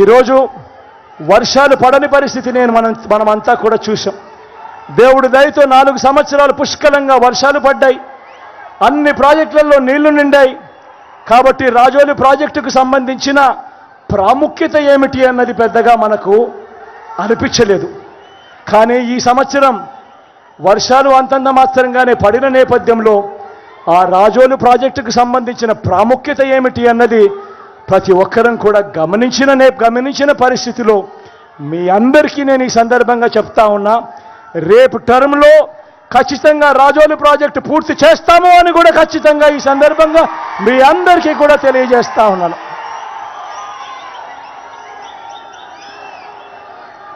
ఈరోజు వర్షాలు పడని పరిస్థితి నేను మనం మనమంతా కూడా చూసాం దేవుడి దయతో నాలుగు సంవత్సరాలు పుష్కలంగా వర్షాలు పడ్డాయి. అన్ని ప్రాజెక్టులలో నీళ్ళు నిండాయి. కాబట్టి రాజోలి ప్రాజెక్టుకు సంబంధించిన ప్రాముఖ్యత ఏమిటి అన్నది పెద్దగా మనకు అనిపించలేదు. కానీ ఈ సంవత్సరం వర్షాలు అంతంత మాత్రంగానే పడిన నేపథ్యంలో ఆ రాజోలు ప్రాజెక్టుకు సంబంధించిన ప్రాముఖ్యత ఏమిటి అన్నది ప్రతి ఒక్కరం కూడా గమనించిన నే గమనించిన పరిస్థితిలో మీ అందరికీ నేను ఈ సందర్భంగా చెప్తా ఉన్నా రేపు టర్మ్లో ఖచ్చితంగా రాజోలు ప్రాజెక్టు పూర్తి చేస్తాము అని కూడా ఖచ్చితంగా ఈ సందర్భంగా మీ అందరికీ కూడా తెలియజేస్తా ఉన్నాను.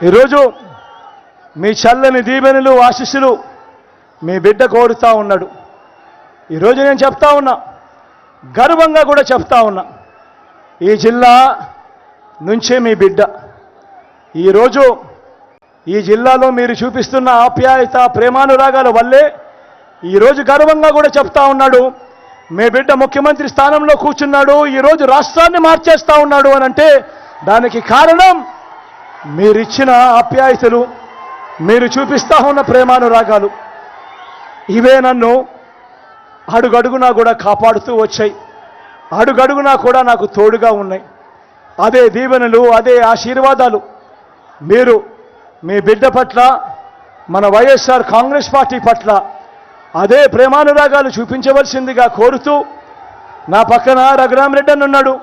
ఈరోజు మీ చల్లని దీవెనలు ఆశీస్సులు మీ బిడ్డ కోరుతా ఉన్నాడు. ఈరోజు నేను చెప్తా ఉన్నా గర్వంగా కూడా చెప్తా ఉన్నా ఈ జిల్లా నుంచే మీ బిడ్డ. ఈరోజు ఈ జిల్లాలో మీరు చూపిస్తున్న ఆప్యాయత ప్రేమానురాగాల వల్లే ఈరోజు గర్వంగా కూడా చెప్తా ఉన్నాడు. మీ బిడ్డ ముఖ్యమంత్రి స్థానంలో కూర్చున్నాడు. ఈరోజు రాష్ట్రాన్ని మార్చేస్తా ఉన్నాడు అని అంటే దానికి కారణం మీరిచ్చిన ఆప్యాయతలు మీరు చూపిస్తా ఉన్న ప్రేమానురాగాలు. ఇవే నన్ను అడుగడుగునా కూడా కాపాడుతూ వచ్చాయి. అడుగడుగునా కూడా నాకు తోడుగా ఉన్నాయి. అదే దీవెనలు అదే ఆశీర్వాదాలు. మీరు మీ బిడ్డ పట్ల మన వైఎస్ఆర్ కాంగ్రెస్ పార్టీ పట్ల అదే ప్రేమానురాగాలు చూపించవలసిందిగా కోరుతూ నా పక్కన రఘురామరెడ్డి అని ఉన్నాడు.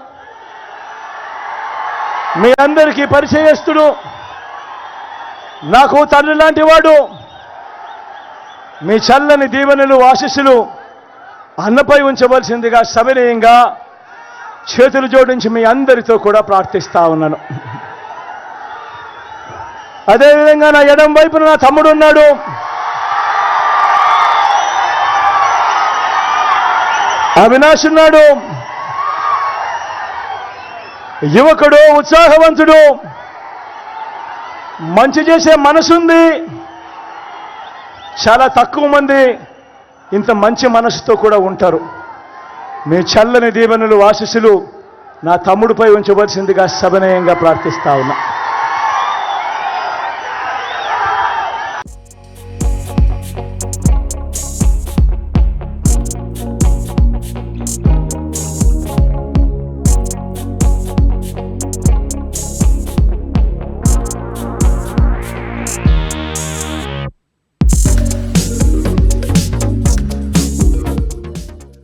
మీ అందరికీ పరిచయస్తుడు. నాకు తండ్రి లాంటి వాడు. మీ చల్లని దీవెనలు ఆశీస్సులు అన్నపై ఉంచవలసిందిగా సవినయంగా చేతులు జోడించి మీ అందరితో కూడా ప్రార్థిస్తా ఉన్నాను. అదేవిధంగా నా ఎడం వైపున నా తమ్ముడు ఉన్నాడు. అవినాష్ ఉన్నాడు. యువకుడు ఉత్సాహవంతుడు. మంచి చేసే మనసుంది. చాలా తక్కువ మంది ఇంత మంచి మనసుతో కూడా ఉంటారు. మీ చల్లని దీవెనలు ఆశీస్సులు నా తమ్ముడిపై ఉంచవలసిందిగా సవినయంగా ప్రార్థిస్తా ఉన్నా.